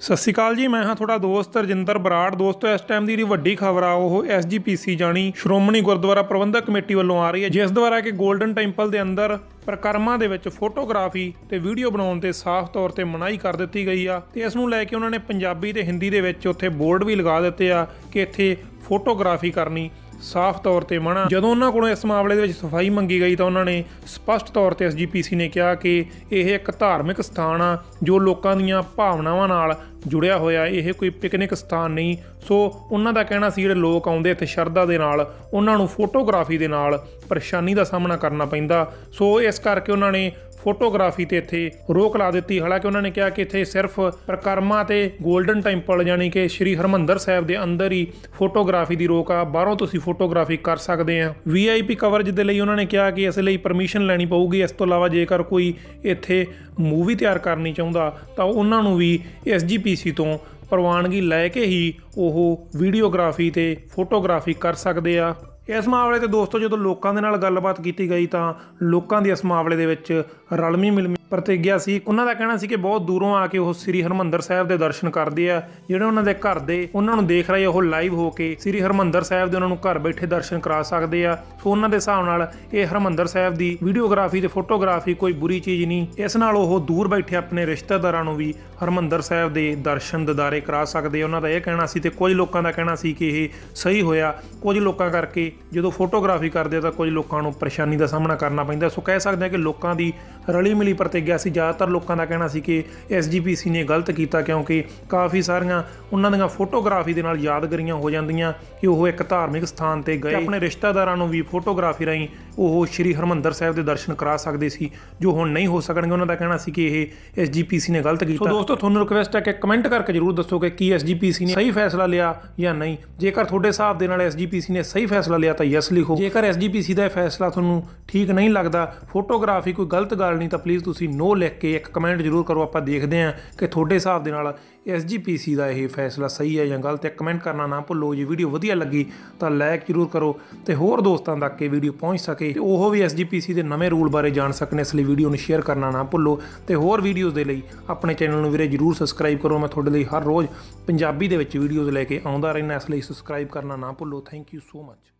ਸਤਿ ਸ਼੍ਰੀ ਅਕਾਲ ਜੀ, ਮੈਂ ਹਾਂ ਤੁਹਾਡਾ ਦੋਸਤ ਰਜਿੰਦਰ ਬਰਾੜ। ਦੋਸਤੋ, ਇਸ ਟਾਈਮ ਦੀ ਜਿਹੜੀ ਵੱਡੀ ਖਬਰ ਆ, ਉਹ ਐਸਜੀਪੀਸੀ ਜਾਣੀ ਸ਼੍ਰੋਮਣੀ ਗੁਰਦੁਆਰਾ ਪ੍ਰਬੰਧਕ ਕਮੇਟੀ ਵੱਲੋਂ ਆ ਰਹੀ ਹੈ, ਜਿਸ ਦੁਆਰਾ ਕਿ 골ਡਨ ਟੈਂਪਲ ਦੇ ਅੰਦਰ ਪ੍ਰਕਰਮਾਂ ਦੇ ਵਿੱਚ ਫੋਟੋਗ੍ਰਾਫੀ ਤੇ ਵੀਡੀਓ ਬਣਾਉਣ ਤੇ ਸਾਫ਼ ਤੌਰ ਤੇ ਮਨਾਹੀ ਕਰ ਦਿੱਤੀ ਗਈ ਆ। ਤੇ ਇਸ ਨੂੰ ਲੈ ਕੇ ਉਹਨਾਂ ਨੇ ਪੰਜਾਬੀ ਤੇ ਹਿੰਦੀ ਦੇ ਵਿੱਚ ਉੱਥੇ ਬੋਰਡ ਵੀ ਲਗਾ ਦਿੱਤੇ ਆ ਕਿ ਇੱਥੇ ਫੋਟੋਗ੍ਰਾਫੀ ਕਰਨੀ ਸਾਫ਼ ਤੌਰ ਤੇ ਮਨਾ। ਜਦੋਂ ਉਹਨਾਂ ਕੋਲੋਂ ਇਸ ਮਾਮਲੇ ਦੇ ਵਿੱਚ ਸਫ਼ਾਈ ਮੰਗੀ ਗਈ ਤਾਂ ਉਹਨਾਂ ਨੇ ਸਪਸ਼ਟ ਤੌਰ ਤੇ ਐਸਜੀਪੀਸੀ ਨੇ ਕਿਹਾ ਕਿ ਇਹ ਇੱਕ ਧਾਰਮਿਕ ਸਥਾਨ ਆ, ਜੋ ਲੋਕਾਂ ਦੀਆਂ ਭਾਵਨਾਵਾਂ ਨਾਲ ਜੁੜਿਆ ਹੋਇਆ। ਇਹ ਕੋਈ ਪਿਕਨਿਕ ਸਥਾਨ ਨਹੀਂ। ਸੋ ਉਹਨਾਂ ਦਾ ਕਹਿਣਾ ਸੀ, ਜਿਹੜੇ ਲੋਕ ਆਉਂਦੇ ਇੱਥੇ ਸ਼ਰਧਾ ਦੇ ਨਾਲ, ਉਹਨਾਂ ਨੂੰ ਫੋਟੋਗ੍ਰਾਫੀ ਦੇ ਨਾਲ ਪਰੇਸ਼ਾਨੀ ਦਾ ਸਾਹਮਣਾ ਕਰਨਾ ਪੈਂਦਾ। ਸੋ ਇਸ ਕਰਕੇ ਉਹਨਾਂ ਨੇ ਫੋਟੋਗ੍ਰਾਫੀ ਤੇ ਇੱਥੇ ਰੋਕ ਲਾ ਦਿੱਤੀ। ਹਾਲਾਂਕਿ ਉਹਨਾਂ ਨੇ ਕਿਹਾ ਕਿ ਇੱਥੇ ਸਿਰਫ ਪ੍ਰਕਰਮਾ ਤੇ 골ਡਨ ਟੈਂਪਲ ਯਾਨੀ ਕਿ ਸ੍ਰੀ ਹਰਮੰਦਰ ਸਾਹਿਬ ਦੇ ਅੰਦਰ ਹੀ ਫੋਟੋਗ੍ਰਾਫੀ ਦੀ ਰੋਕ ਆ। ਬਾਹਰੋਂ ਤੁਸੀਂ ਫੋਟੋਗ੍ਰਾਫੀ ਕਰ ਸਕਦੇ ਆ। ਵੀਆਈਪੀ ਕਵਰੇਜ ਦੇ ਲਈ ਉਹਨਾਂ ਨੇ ਕਿਹਾ ਕਿ ਇਸ ਲਈ ਪਰਮਿਸ਼ਨ ਲੈਣੀ ਪਊਗੀ। ਇਸ ਤੋਂ ਇਲਾਵਾ ਜੇਕਰ ਕੋਈ ਇੱਥੇ ਮੂਵੀ ਤਿਆਰ ਕਰਨੀ ਚਾਹੁੰਦਾ, ਤਾਂ ਉਹਨਾਂ ਨੂੰ ਵੀ ਐਸਜੀਪੀਸੀ ਤੋਂ ਪ੍ਰਵਾਨਗੀ ਲੈ ਕੇ ਹੀ ਉਹ ਵੀਡੀਓਗ੍ਰਾਫੀ ਤੇ ਫੋਟੋਗ੍ਰਾਫੀ ਕਰ ਸਕਦੇ ਆ। ਇਸ ਮਾਮਲੇ ਤੇ ਦੋਸਤੋ ਜਦੋਂ ਲੋਕਾਂ ਦੇ ਨਾਲ ਗੱਲਬਾਤ ਕੀਤੀ ਗਈ ਤਾਂ ਲੋਕਾਂ ਦੀ ਇਸ ਮਾਮਲੇ ਦੇ ਵਿੱਚ ਰਲਮੀ ਮਿਲਮੀ ਪ੍ਰਤੀਗਿਆ ਸੀ। ਉਹਨਾਂ ਦਾ ਕਹਿਣਾ ਸੀ ਕਿ ਬਹੁਤ ਦੂਰੋਂ ਆ ਕੇ ਉਹ ਸ੍ਰੀ ਹਰਮੰਦਰ ਸਾਹਿਬ ਦੇ ਦਰਸ਼ਨ ਕਰਦੇ ਆ। ਜਿਹੜੇ ਉਹਨਾਂ ਦੇ ਘਰ ਦੇ, ਉਹਨਾਂ ਨੂੰ ਦੇਖ ਰਹੇ ਉਹ ਲਾਈਵ ਹੋ ਕੇ ਸ੍ਰੀ ਹਰਮੰਦਰ ਸਾਹਿਬ ਦੇ ਉਹਨਾਂ ਨੂੰ ਘਰ ਬੈਠੇ ਦਰਸ਼ਨ ਕਰਾ ਸਕਦੇ ਆ। ਸੋ ਉਹਨਾਂ ਦੇ ਹਿਸਾਬ ਨਾਲ ਇਹ ਹਰਮੰਦਰ ਸਾਹਿਬ ਦੀ ਵੀਡੀਓਗ੍ਰਾਫੀ ਤੇ ਫੋਟੋਗ੍ਰਾਫੀ ਕੋਈ ਬੁਰੀ ਚੀਜ਼ ਨਹੀਂ। ਇਸ ਨਾਲ ਉਹ ਦੂਰ ਬੈਠੇ ਆਪਣੇ ਰਿਸ਼ਤੇਦਾਰਾਂ ਨੂੰ ਵੀ ਹਰਮੰਦਰ ਸਾਹਿਬ ਦੇ ਦਰਸ਼ਨ ਦਿਦਾਰੇ ਕਰਾ ਸਕਦੇ ਉਹਨਾਂ ਦਾ ਇਹ ਕਹਿਣਾ ਸੀ ਤੇ ਕੁਝ ਲੋਕਾਂ ਦਾ ਕਹਿਣਾ ਸੀ ਕਿ ਇਹ ਸਹੀ ਹੋਇਆ। ਕੁਝ ਲੋਕਾਂ ਕਰਕੇ ਜਦੋਂ ਫੋਟੋਗ੍ਰਾਫੀ ਕਰਦੇ ਆ ਤਾਂ ਕੁਝ ਲੋਕਾਂ ਨੂੰ ਪਰੇਸ਼ਾਨੀ ਦਾ ਸਾਹਮਣਾ ਕਰਨਾ ਪੈਂਦਾ। ਸੋ ਕਹਿ ਸਕਦੇ ਆ ਕਿ ਲੋਕਾਂ ਦੀ ਰਲੀ ਮਿਲੀ ਪ੍ਰਤੀ ਪ੍ਰਤੀਗਿਆ ਸੀ। ਜ਼ਿਆਦਾਤਰ ਲੋਕਾਂ ਦਾ ਕਹਿਣਾ ਸੀ ਕਿ ਐਸਜੀਪੀਸੀ ਨੇ ਗਲਤ ਕੀਤਾ ਕਿਉਂਕਿ ਕਾਫੀ ਸਾਰੀਆਂ ਉਹਨਾਂ ਦੀਆਂ ਫੋਟੋਗ੍ਰਾਫੀ ਦੇ ਨਾਲ ਯਾਦਗਾਰੀਆਂ ਹੋ ਜਾਂਦੀਆਂ ਕਿ ਉਹ ਇੱਕ ਧਾਰਮਿਕ ਸਥਾਨ ਤੇ ਗਏ। ਆਪਣੇ ਰਿਸ਼ਤੇਦਾਰਾਂ ਨੂੰ ਵੀ ਫੋਟੋਗ੍ਰਾਫੀ ਰਾਹੀਂ ਉਹ ਸ਼੍ਰੀ ਹਰਮੰਦਰ ਸਾਹਿਬ ਦੇ ਦਰਸ਼ਨ ਕਰਾ ਸਕਦੇ ਸੀ ਜੋ ਹੁਣ ਨਹੀਂ ਹੋ ਸਕਣਗੇ। ਉਹਨਾਂ ਦਾ ਕਹਿਣਾ ਸੀ ਕਿ ਇਹ ਐਸਜੀਪੀਸੀ ਨੇ ਗਲਤ ਕੀਤਾ। ਸੋ ਦੋਸਤੋ ਤੁਹਾਨੂੰ ਰਿਕਵੈਸਟ ਹੈ ਕਿ ਕਮੈਂਟ ਕਰਕੇ ਜਰੂਰ ਦੱਸੋ ਕਿ ਕੀ ਐਸਜੀਪੀਸੀ ਨੇ ਸਹੀ ਫੈਸਲਾ ਲਿਆ ਜਾਂ ਨਹੀਂ। ਜੇਕਰ ਤੁਹਾਡੇ ਹਿਸਾਬ ਦੇ ਨਾਲ ਐਸਜੀਪੀਸੀ ਨੇ ਸਹੀ ਫੈਸਲਾ ਲਿਆ ਤਾਂ ਯੈਸ ਲਿਖੋ ਜੇਕਰ ਐਸਜੀਪੀਸੀ ਦਾ ਇਹ ਫੈਸਲਾ ਤੁਹਾਨੂੰ ਠੀਕ ਨਹੀਂ ਲੱਗਦਾ ਫੋਟੋਗ੍ਰਾਫੀ ਕੋਈ ਗਲਤ ਗੱਲ ਨਹੀਂ ਤਾਂ ਪਲੀਜ਼ ਤੁਸੀਂ ਨੋ ਲਿਖ ਕੇ ਇੱਕ ਕਮੈਂਟ ਜਰੂਰ ਕਰੋ, ਆਪਾਂ ਦੇਖਦੇ ਹਾਂ ਕਿ ਤੁਹਾਡੇ ਹਿਸਾਬ ਦੇ ਨਾਲ ਐਸਜੀਪੀਸੀ ਦਾ ਇਹ ਫੈਸਲਾ ਸਹੀ ਹੈ ਜਾਂ ਗਲਤ ਹੈ। ਕਮੈਂਟ ਕਰਨਾ ਨਾ ਭੁੱਲੋ, ਜੇ ਵੀਡੀਓ ਵਧੀਆ ਲੱਗੀ ਤਾਂ ਲਾਈਕ ਜਰੂਰ ਕਰੋ ਤੇ ਹੋਰ ਦੋਸਤਾਂ ਤੱਕ ਇਹ ਵੀਡੀਓ ਪਹੁੰਚ ਸਕੇ ਤੇ ਉਹ ਵੀ ਐਸਜੀਪੀਸੀ ਦੇ ਨਵੇਂ ਰੂਲ ਬਾਰੇ ਜਾਣ ਸਕਣ, ਇਸ ਲਈ ਵੀਡੀਓ ਨੂੰ ਸ਼ੇਅਰ ਕਰਨਾ ਨਾ ਭੁੱਲੋ ਤੇ ਹੋਰ ਵੀਡੀਓਜ਼ ਦੇ ਲਈ ਆਪਣੇ ਚੈਨਲ ਨੂੰ ਵੀਰੇ ਜਰੂਰ ਸਬਸਕ੍ਰਾਈਬ ਕਰੋ। ਮੈਂ ਤੁਹਾਡੇ ਲਈ ਹਰ ਰੋਜ਼ ਪੰਜਾਬੀ ਦੇ ਵਿੱਚ ਵੀਡੀਓਜ਼ ਲੈ ਕੇ ਆਉਂਦਾ ਰਹਿਣਾ ਇਸ ਲਈ ਸਬਸਕ੍ਰਾਈਬ ਕਰਨਾ ਨਾ ਭੁੱਲੋ। Thank you so much